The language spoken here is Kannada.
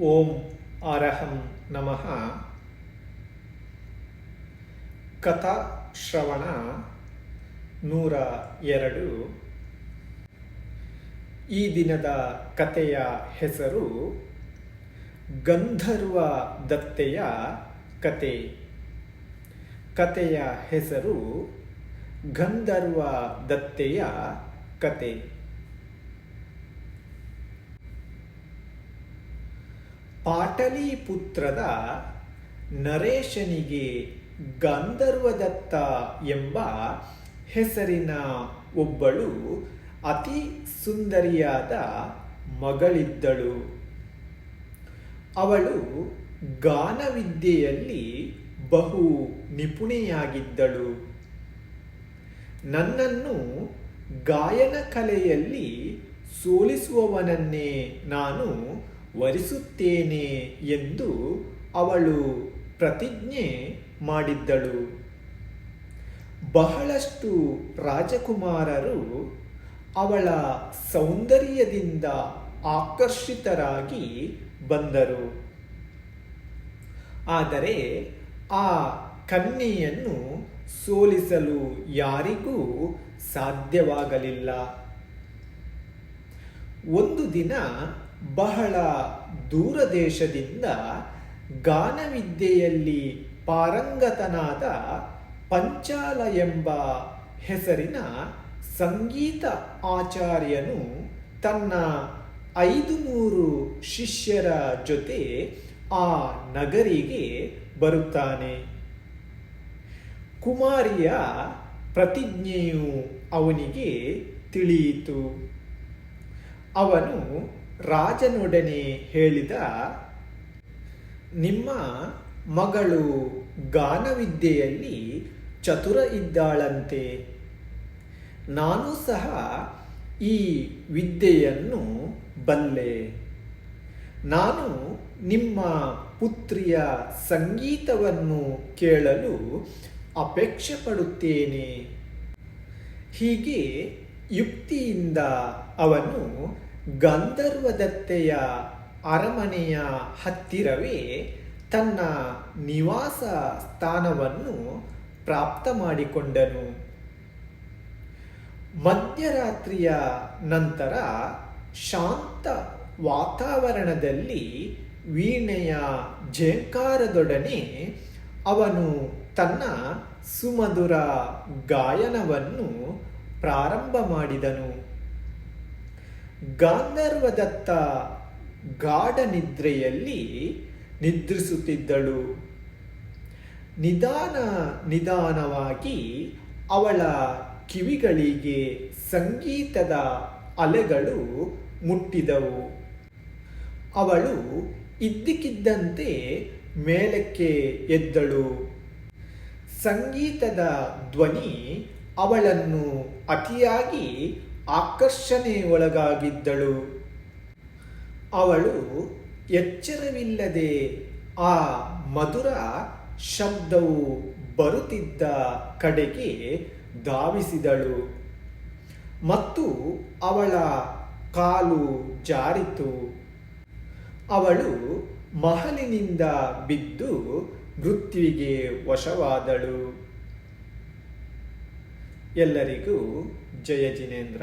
ಓಂ ಅರಹಂ ನಮಃ. ಕಥಾ ಶ್ರವಣ ನೂರ ಎರಡು. ಈ ದಿನದ ಕಥೆಯ ಹೆಸರು ಗಂಧರ್ವ ದತ್ತೆಯ ಕತೆ. ಕತೆಯ ಹೆಸರು ಗಂಧರ್ವ ದತ್ತೆಯ ಕತೆ. ಪಾಟಲಿಪುತ್ರದ ನರೇಶನಿಗೆ ಗಂಧರ್ವದತ್ತ ಎಂಬ ಹೆಸರಿನ ಒಬ್ಬಳು ಅತಿ ಸುಂದರಿಯಾದ ಮಗಳಿದ್ದಳು. ಅವಳು ಗಾನವಿದ್ಯೆಯಲ್ಲಿ ಬಹು ನಿಪುಣೆಯಾಗಿದ್ದಳು. ನನ್ನನ್ನು ಗಾಯನ ಕಲೆಯಲ್ಲಿ ಸೋಲಿಸುವವನನ್ನೇ ನಾನು ವರಿಸುತ್ತೇನೆ ಎಂದು ಅವಳು ಪ್ರತಿಜ್ಞೆ ಮಾಡಿದ್ದಳು. ಬಹಳಷ್ಟು ರಾಜಕುಮಾರರು ಅವಳ ಸೌಂದರ್ಯದಿಂದ ಆಕರ್ಷಿತರಾಗಿ ಬಂದರು. ಆದರೆ ಆ ಕನ್ಯೆಯನ್ನು ಸೋಲಿಸಲು ಯಾರಿಗೂ ಸಾಧ್ಯವಾಗಲಿಲ್ಲ. ಒಂದು ದಿನ ಬಹಳ ದೂರದೇಶದಿಂದ ಗಾನವಿದ್ಯೆಯಲ್ಲಿ ಪಾರಂಗತನಾದ ಪಂಚಾಲ ಎಂಬ ಹೆಸರಿನ ಸಂಗೀತ ಆಚಾರ್ಯನು ತನ್ನ ಐದು ನೂರು ಶಿಷ್ಯರ ಜೊತೆ ಆ ನಗರಿಗೆ ಬರುತ್ತಾನೆ. ಕುಮಾರಿಯ ಪ್ರತಿಜ್ಞೆಯು ಅವನಿಗೆ ತಿಳಿಯಿತು. ಅವನು ರಾಜನೊಡನೆ ಹೇಳಿದ, ನಿಮ್ಮ ಮಗಳು ಗಾನವಿದ್ಯೆಯಲ್ಲಿ ಚತುರ ಇದ್ದಾಳಂತೆ. ನಾನು ಸಹ ಈ ವಿದ್ಯೆಯನ್ನು ಬಲ್ಲೆ. ನಾನು ನಿಮ್ಮ ಪುತ್ರಿಯ ಸಂಗೀತವನ್ನು ಕೇಳಲು ಅಪೇಕ್ಷೆ ಪಡುತ್ತೇನೆ ಹೀಗೆ ಯುಕ್ತಿಯಿಂದ ಅವನು ಗಂಧರ್ವದತ್ತೆಯ ಅರಮನೆಯ ಹತ್ತಿರವೇ ತನ್ನ ನಿವಾಸ ಸ್ಥಾನವನ್ನು ಪ್ರಾಪ್ತ ಮಾಡಿಕೊಂಡನು. ಮಧ್ಯರಾತ್ರಿಯ ನಂತರ ಶಾಂತ ವಾತಾವರಣದಲ್ಲಿ ವೀಣೆಯ ಝೇಂಕಾರದೊಡನೆ ಅವನು ತನ್ನ ಸುಮಧುರ ಗಾಯನವನ್ನು ಪ್ರಾರಂಭ ಮಾಡಿದನು. ಗಾಂಧರ್ವದತ್ತ ಗಾಢ ನಿದ್ರೆಯಲ್ಲಿ ನಿದ್ರಿಸುತ್ತಿದ್ದಳು. ನಿಧಾನ ನಿಧಾನವಾಗಿ ಅವಳ ಕಿವಿಗಳಿಗೆ ಸಂಗೀತದ ಅಲೆಗಳು ಮುಟ್ಟಿದವು. ಅವಳು ಇದ್ದಕ್ಕಿದ್ದಂತೆ ಮೇಲಕ್ಕೆ ಎದ್ದಳು. ಸಂಗೀತದ ಧ್ವನಿ ಅವಳನ್ನು ಅತಿಯಾಗಿ ಆಕರ್ಷಣೆ ಒಳಗಾಗಿದ್ದಳು ಅವಳು ಎಚ್ಚರವಿಲ್ಲದೆ ಆ ಮಧುರ ಶಬ್ದವು ಬರುತ್ತಿದ್ದ ಕಡೆಗೆ ಧಾವಿಸಿದಳು. ಮತ್ತು ಅವಳ ಕಾಲು ಜಾರಿತು. ಅವಳು ಮಹಲಿನಿಂದ ಬಿದ್ದು ಮೃತ್ಯುವಿಗೆ ವಶವಾದಳು. ಎಲ್ಲರಿಗೂ ಜಯ ಜಿನೇಂದ್ರ.